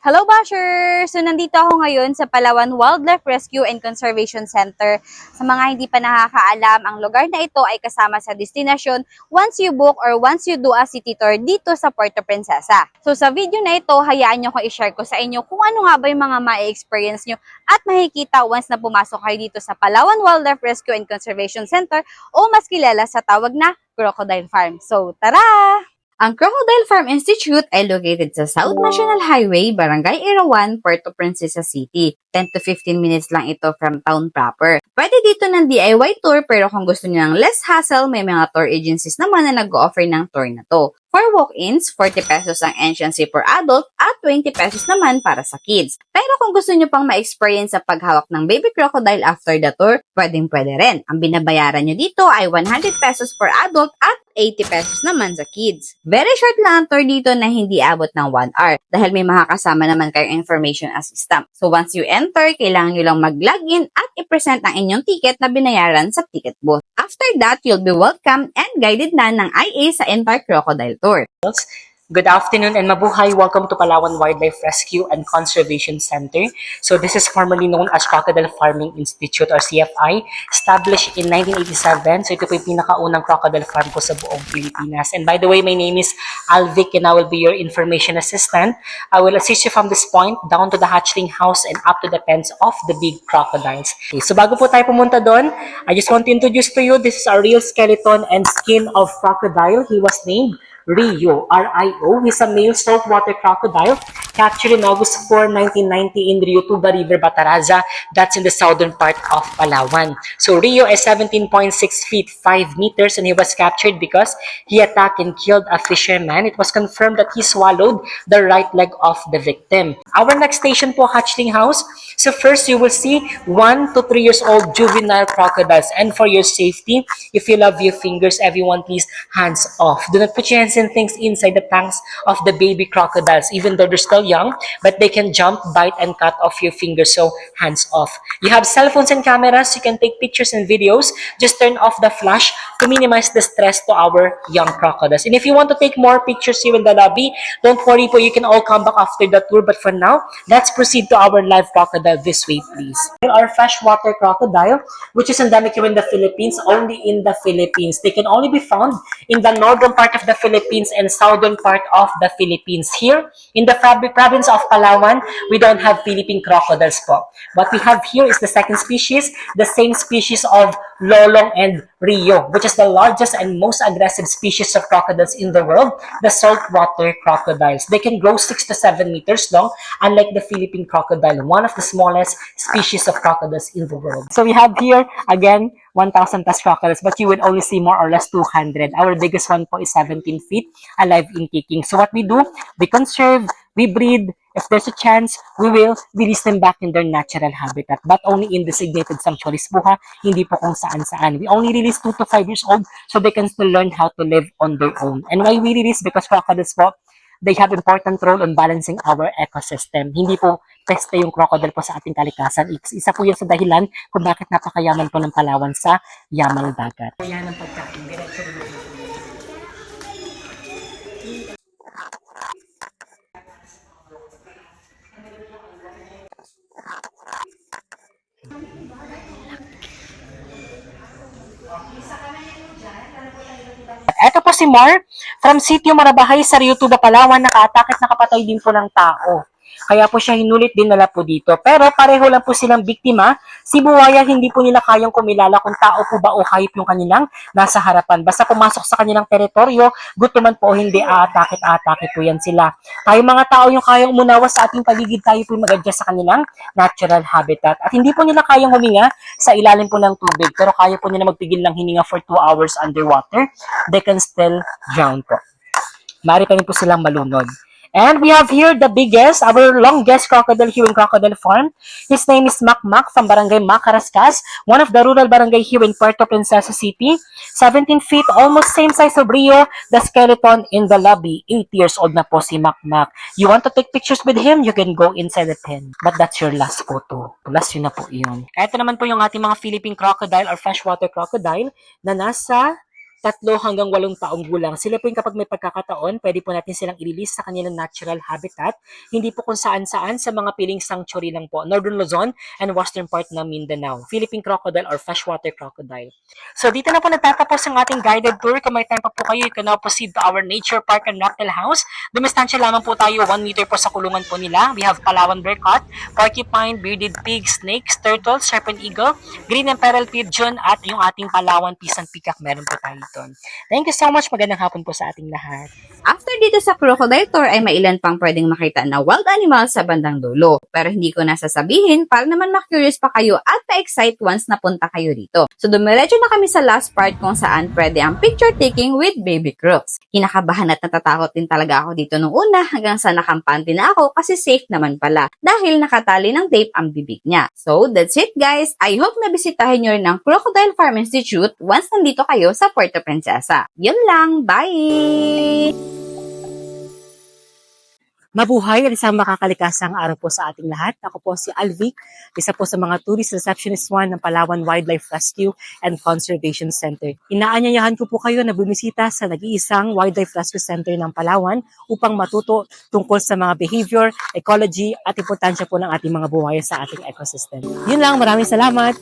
Hello Bashers! So nandito ako ngayon sa Palawan Wildlife Rescue and Conservation Center. Sa mga hindi pa nakakaalam, ang lugar na ito ay kasama sa destinasyon once you book or once you do a city tour dito sa Puerto Princesa. So sa video na ito, hayaan nyo ko i-share ko sa inyo kung ano nga ba yung mga ma-experience nyo at makikita once na pumasok kayo dito sa Palawan Wildlife Rescue and Conservation Center o mas kilala sa tawag na Crocodile Farm. So tara! Ang Crocodile Farm Institute ay located sa South National Highway, Barangay Irawan, Puerto Princesa City. 10 to 15 minutes lang ito from town proper. Pwede dito ng DIY tour pero kung gusto niyo ng less hassle, may mga tour agencies naman na nag-offer ng tour na to. For walk-ins, 40 pesos ang entrance fee per adult at 20 pesos naman para sa kids. Pero kung gusto niyo pang ma-experience sa paghawak ng baby crocodile after the tour, pwedeng pwede rin. Ang binabayaran niyo dito ay 100 pesos per adult at 80 pesos naman sa kids. Very short lang ang tour dito na hindi abot ng 1 hour dahil may makakasama naman kayong information assistant. So once you enter, kailangan nyo lang mag-login at i-present ang inyong ticket na binayaran sa ticket booth. After that, you'll be welcome and guided na ng IA sa entire crocodile tour. Good afternoon and mabuhay. Welcome to Palawan Wildlife Rescue and Conservation Center. So this is formerly known as Crocodile Farming Institute or CFI, established in 1987. So ito po yung pinakaunang crocodile farm ko sa buong Pilipinas. And by the way, my name is Alvic and I will be your information assistant. I will assist you from this point down to the hatchling house and up to the pens of the big crocodiles. Okay, so bago po tayo pumunta doon, I just want to introduce to you, this is a real skeleton and skin of crocodile. He was named Rio, R-I-O. He's a male saltwater crocodile captured in August 4, 1990 in Rio Tuba River, Bataraza. That's in the southern part of Palawan. So Rio is 17.6 feet 5 meters and he was captured because he attacked and killed a fisherman. It was confirmed that he swallowed the right leg of the victim. Our next station po, Hatchling House. So first you will see 1 to 3 years old juvenile crocodiles. And for your safety, if you love your fingers, everyone please hands off. Do not put your hands and things inside the tanks of the baby crocodiles, even though they're still young, but they can jump, bite, and cut off your fingers, so hands off. You have cell phones and cameras, you can take pictures and videos. Just turn off the flash to minimize the stress to our young crocodiles. And if you want to take more pictures here in the lobby, don't worry po, you can all come back after the tour. But for now, let's proceed to our live crocodile this way, please. Our freshwater crocodile, which is endemic here in the Philippines, only in the Philippines. They can only be found in the northern part of the Philippines and southern part of the Philippines. Here, in the Fab- province of Palawan, we don't have Philippine crocodiles po. What we have here is the second species, the same species of Lolong and Rio, which is the largest and most aggressive species of crocodiles in the world, the saltwater crocodiles. They can grow 6 to 7 meters long, unlike the Philippine crocodile, one of the smallest species of crocodiles in the world. So we have here, again, 1,000 plus crocodiles, but you will only see more or less 200. Our biggest one po is 17 feet, alive in kicking. So what we do, we conserve, we breed, if there's a chance, we will release them back in their natural habitat, but only in designated sanctuaries po ha, hindi po kung saan-saan. We only release 2 to 5 years old so they can still learn how to live on their own. And why we release? Because crocodiles po, they have important role in balancing our ecosystem. Hindi po peste yung crocodile po sa ating kalikasan. Is- Isa po yan sa dahilan kung bakit napakayaman po ng Palawan sa yamal dagat. Yan ang pagkain. Diretso Ito po si Mar from Sitio Marabahay sa Rio Tuba, Palawan. Nakaatakit nakapatay din po ng tao. Kaya po siya hinulit din nila po dito. Pero pareho lang po silang biktima. Si Buwaya hindi po nila kayang kumilala kung tao po ba o hayop yung kanilang nasa harapan. Basta pumasok sa kanilang teritoryo, gutuman po o hindi, aatakit-atake po yan sila. Tayo mga tao yung kayang umunawa sa ating paligid, tayo po mag-adjust sa kanilang natural habitat. At hindi po nila kayang huminga sa ilalim po ng tubig, pero kaya po nila magpigil ng hininga for 2 hours underwater. They can still drown po. Mari pa rin po silang malunod. And we have here the biggest, our longest crocodile here in Crocodile Farm. His name is Mac from Barangay Macarascas, one of the rural barangay here in Puerto Princesa City. 17 feet, almost same size of Rio, the skeleton in the lobby. 8 years old na po si Mac. You want to take pictures with him, you can go inside the pen. But that's your last photo. Last yun na po yun. Ito naman po yung ating mga Philippine crocodile or freshwater crocodile na nasa tatlo hanggang walong taong gulang. Sila po yung kapag may pagkakataon, pwede po natin silang i-release sa kanilang natural habitat. Hindi po kung saan-saan sa mga piling sanctuary lang po. Northern Luzon and western part ng Mindanao. Philippine crocodile or freshwater crocodile. So dito na po nagtatapos ang ating guided tour. Kung may time pa po kayo, you can now proceed to our nature park and reptile house. Dumistansya lamang po tayo 1 meter po sa kulungan po nila. We have Palawan bear cat, porcupine, bearded pig, snakes, turtle, serpent eagle, green emperor pigeon, at yung ating Palawan pisang peacock meron po tayo doon. Thank you so much. Magandang hapon po sa ating lahat. After dito sa crocodile tour ay mailan pang pwedeng makita na wild animals sa bandang dulo. Pero hindi ko na sasabihin para naman ma-curious pa kayo at pa-excite once napunta kayo dito. So dumiretso na kami sa last part kung saan pwede ang picture taking with baby crooks. Kinakabahan at natatakot din talaga ako dito nung una hanggang sa nakampante na ako kasi safe naman pala dahil nakatali ng tape ang bibig niya. So that's it guys. I hope na bisitahin nyo rin ang Crocodile Farm Institute once nandito kayo sa Puerto Princesa. Yun lang. Bye! Mabuhay at isang makakalikasang araw po sa ating lahat. Ako po si Alvic, isa po sa mga Tourist Receptionist 1 ng Palawan Wildlife Rescue and Conservation Center. Inaanyayahan ko po kayo na bumisita sa nag-iisang Wildlife Rescue Center ng Palawan upang matuto tungkol sa mga behavior, ecology at importansya po ng ating mga buhay sa ating ecosystem. Yun lang, maraming salamat!